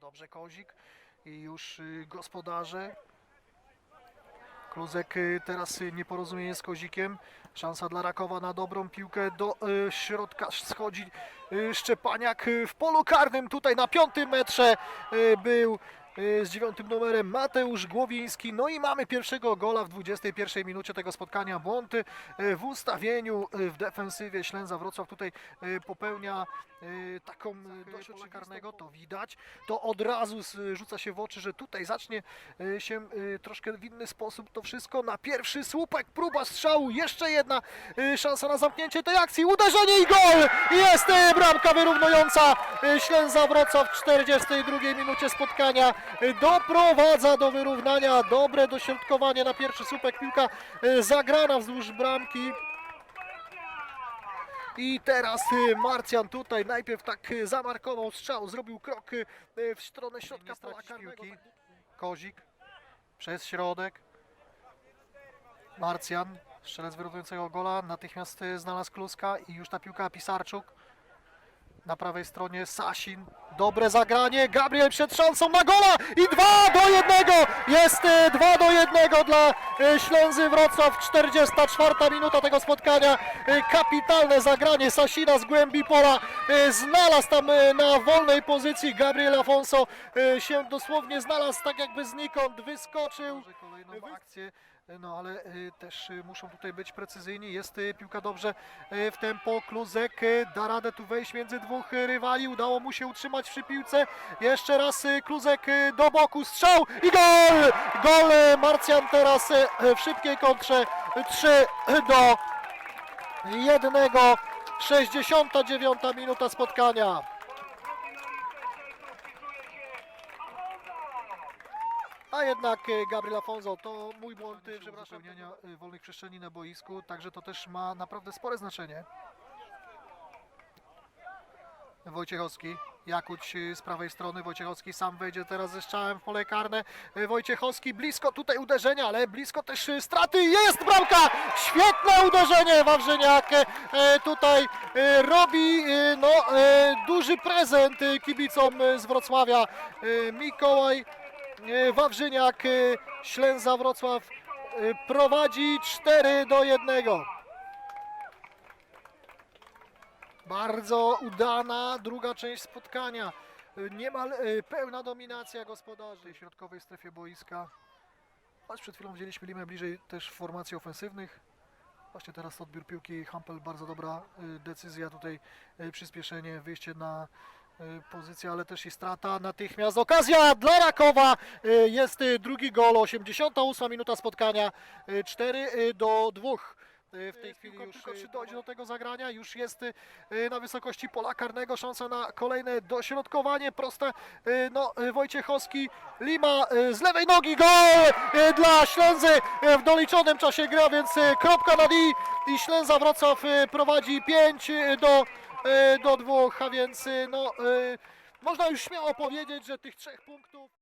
Dobrze Kozik i już y, gospodarze. Kluzek y, teraz y, nieporozumienie z Kozikiem. Szansa dla Rakowa na dobrą piłkę do środka schodzi Szczepaniak w polu karnym. Tutaj na piątym metrze był z dziewiątym numerem Mateusz Głowiński. No i mamy pierwszego gola w 21 minucie tego spotkania. Błąd y, w ustawieniu y, w defensywie Ślęza Wrocław tutaj popełnia taką dość pola karnego, to widać. To od razu rzuca się w oczy, że tutaj zacznie się troszkę w inny sposób to wszystko. Na pierwszy słupek, próba strzału, jeszcze jedna szansa na zamknięcie tej akcji, uderzenie i gol! Jest bramka wyrównująca Ślęza Wrocław w 42 minucie spotkania. Doprowadza do wyrównania, dobre dośrodkowanie na pierwszy słupek, piłka y, zagrana wzdłuż bramki. I teraz y, Marcjan tutaj najpierw tak y, zamarkował strzał, zrobił krok w stronę środka pola karnego. Kozik przez środek. Marcjan, strzelec wyrównującego gola, natychmiast znalazł Kluska i już ta piłka Pisarczuk. Na prawej stronie Sasin. Dobre zagranie. Gabriel przed szansą na gola i 2 do 1. Jest 2 do 1 dla y, Ślęzy Wrocław. 44 minuta tego spotkania. Y, Kapitalne zagranie Sasina z głębi pola. Znalazł tam na wolnej pozycji Gabriel Afonso. Się dosłownie znalazł tak jakby znikąd. Wyskoczył. Kolejną akcję. No ale y, też y, muszą tutaj być precyzyjni. Jest y, piłka dobrze w tempo. Kluzek da radę tu wejść między dwóch rywali. Udało mu się utrzymać przy piłce. Jeszcze raz Kluzek do boku. Strzał i gol! Gol Marcjan teraz w szybkiej kontrze. 3 do 1. 69 minuta spotkania. A jednak e, Gabriel Afonso to mój błąd, przepraszam, e, wolnych przestrzeni na boisku, także to też ma naprawdę spore znaczenie. Wojciechowski, Jakuć e, z prawej strony, Wojciechowski sam wejdzie teraz ze strzałem w pole karne. Wojciechowski blisko tutaj uderzenia, ale blisko też straty. Jest bramka! Świetne uderzenie Wawrzyniak tutaj robi no, duży prezent kibicom z Wrocławia. Mikołaj Wawrzyniak, e, Ślęza Wrocław e, prowadzi 4 do 1. Bardzo udana druga część spotkania. E, Niemal e, pełna dominacja gospodarzy w środkowej strefie boiska. Choć przed chwilą widzieliśmy limę bliżej też formacji ofensywnych. Właśnie teraz odbiór piłki Hampel, bardzo dobra e, decyzja tutaj, e, przyspieszenie, wyjście na e, pozycję, ale też i strata. Natychmiast okazja dla Rakowa. E, Jest e, drugi gol, 88 minuta spotkania, 4 do 2. W tej chwili już tylko czy dojdzie do tego zagrania, już jest na wysokości pola karnego, szansa na kolejne dośrodkowanie, proste, no Wojciechowski, Lima z lewej nogi, gol dla Ślęzy w doliczonym czasie gra, więc kropka na i i Ślęza Wrocław prowadzi 5 do, do 2, a więc no, można już śmiało powiedzieć, że tych trzech punktów